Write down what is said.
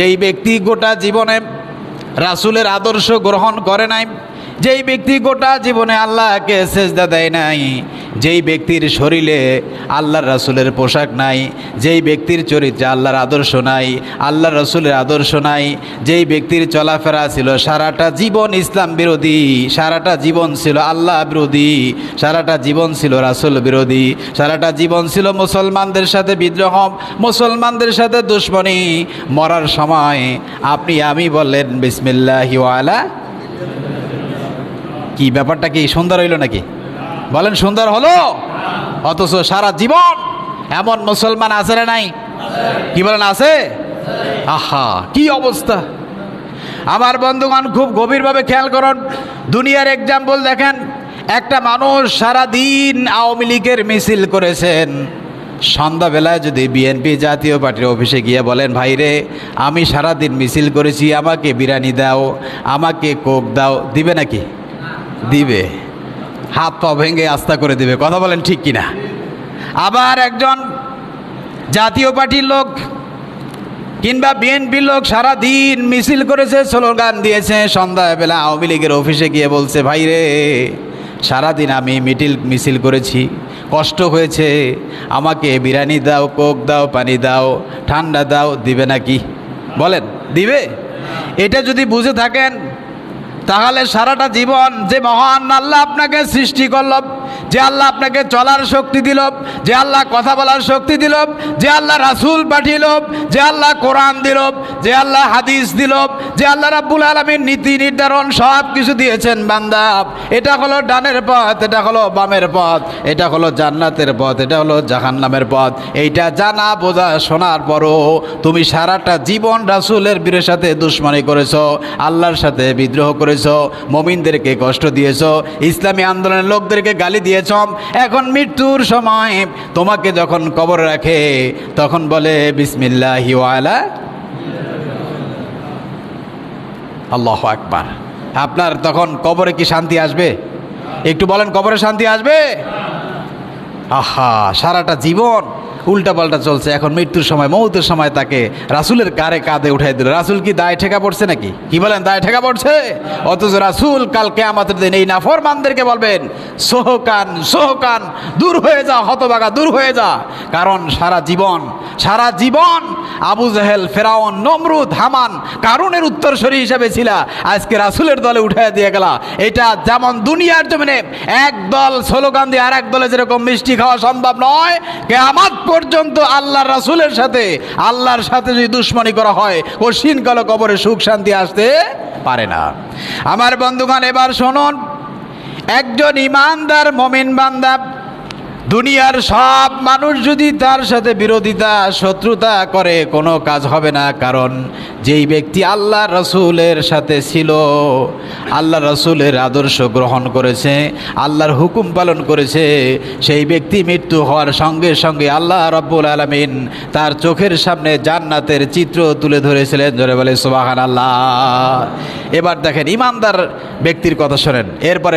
যেই ব্যক্তি গোটা জীবনে রাসুলের আদর্শ গ্রহণ করে নাই যেই ব্যক্তি গোটা জীবনে আল্লাহকে সেজদা দেয় নাই, যেই ব্যক্তির শরীরে আল্লাহর রাসুলের পোশাক নাই, যেই ব্যক্তির চরিত্রে আল্লাহর আদর্শ নাই, আল্লাহর রসুলের আদর্শ নাই, যেই ব্যক্তির চলাফেরা ছিল সারাটা জীবন ইসলাম বিরোধী, সারাটা জীবন ছিল আল্লাহ বিরোধী, সারাটা জীবন ছিল রাসুল বিরোধী, সারাটা জীবন ছিল মুসলমানদের সাথে বিদ্রোহ, মুসলমানদের সাথে দুশ্মনী। মরার সময় আপনি আমি বললেন, বিসমিল্লাহি ওয়ালা কি, ব্যাপারটা কি, সুন্দর হইল নাকি? বলেন, সুন্দর হলো? অথচ সারা জীবন এমন মুসলমান আছে না নাই? কি বলেন, আছে? আহা, কি অবস্থা? আমার বন্ধুগণ, খুব গভীরভাবে খেয়াল করুন, দুনিয়ার এক্সাম্পল দেখেন, একটা মানুষ সারা দিন আওয়ামী লীগের মিছিল করেছেন। সন্ধ্যাবেলায় যদি বিএনপি জাতীয় পার্টির অফিসে গিয়ে বলেন, ভাই রে, আমি সারা দিন মিছিল করেছি, আমাকে বিরিয়ানি দাও, আমাকে কোক দাও। দিবে নাকি? দিবে। হাত পা ভেঙে আস্থা করে দিবে। কথা বলেন ঠিক কিনা? আবার একজন জাতীয় পার্টির লোক কিংবা বিএনপির লোক সারা দিন মিছিল করেছে, স্লোগান দিয়েছে। সন্ধ্যাবেলা আওয়ামী লীগের অফিসে গিয়ে বলছে, ভাই রে, সারাদিন আমি মিটিল, মিছিল করেছি। কষ্ট হয়েছে। আমাকে বিরিয়ানি দাও, কোক দাও, পানি দাও, ঠান্ডা দাও, দিবে নাকি? বলেন, দিবে? এটা যদি বুঝে থাকেন তাহলে সারাটা জীবন যে মহান আল্লাহ আপনাকে সৃষ্টি করল যে আল্লাহ আপনাকে চলার শক্তি দিল, যে আল্লাহ কথা বলার শক্তি দিল, যে আল্লাহ রাসূল পাঠিয়েল যে আল্লাহ কোরআন দিল, যে আল্লাহ হাদিস দিল, যে আল্লাহ রাব্বুল আলমীর নীতি নির্ধারণ সব কিছু দিয়েছেন বান্দা। এটা হলো ডানের পথ, এটা হলো বামের পথ, এটা হলো জান্নাতের পথ, এটা হলো জাহান্নামের পথ। এইটা জানা, বোঝা, শোনার পরও তুমি সারাটা জীবন রাসূলের বীরের সাথে দুশ্মনী করেছ, আল্লাহর সাথে বিদ্রোহ করেছ, মমিনদেরকে কষ্ট দিয়েছ, ইসলামী আন্দোলনের লোকদেরকে গালি দিয়েছ এখন মৃত্যুর সময়। তোমাকে যখন কবর রাখে, তখন বলে, বিসমিল্লাহি আল্লাহ আকবার। আপনার তখন কবরে কি শান্তি আসবে? একটু বলেন, কবরে শান্তি আসবে? আহা, সারাটা জীবন উল্টা পাল্টা চলছে। এখন মৃত্যুর সময়, মৌতের সময় তাকে রাসুলের কারে কাঁধে উঠাই দিল। রাসুল কি দায় ঠেকা পড়ছে নাকি? কি বলেন, দায় ঠেকা পড়ছে? অথচ রাসুল কালকে আমাদের দিন এই নাফরমানদেরকে বলবেন, সোহকান সোহকান, দূর হয়ে যা হতবাগা দূর হয়ে যা। কারণ সারা জীবন সারা জীবন আবু জাহেল, ফেরাউন, নমরুদ, হামান কারণের উত্তরসূরি হিসাবে ছিল। আজকে রাসুলের দলে উঠে দিয়ে গেলা। এটা যেমন দুনিয়ার জমিনে এক দল স্লোগান দিয়ে আর এক দলে যেরকম মিষ্টি খাওয়া সম্ভব নয়, কেয়ামাত পর্যন্ত আল্লাহ রাসুলের সাথে, আল্লাহর সাথে যদি দুশ্মনী করা হয় ও শীনকাল কবরে সুখ শান্তি আসতে পারে না। আমার বন্ধুগণ, এবার শুনুন, একজন ইমানদার মমিন বান্দা দুনিয়ার সব মানুষ যদি তার সাথে বিরোধিতা, শত্রুতা করে, কোনো কাজ হবে না। কারণ যেই ব্যক্তি আল্লাহ রসুলের সাথে ছিল, আল্লাহ রসুলের আদর্শ গ্রহণ করেছে, আল্লাহর হুকুম পালন করেছে, সেই ব্যক্তি মৃত্যু হওয়ার সঙ্গে সঙ্গে আল্লাহ রব্বুল আলমিন তার চোখের সামনে জান্নাতের চিত্র তুলে ধরেছিলেন। ধরে বলে সোবাহান আল্লাহ এবার দেখেন, ইমানদার ব্যক্তির কথা শোনেন। এরপরে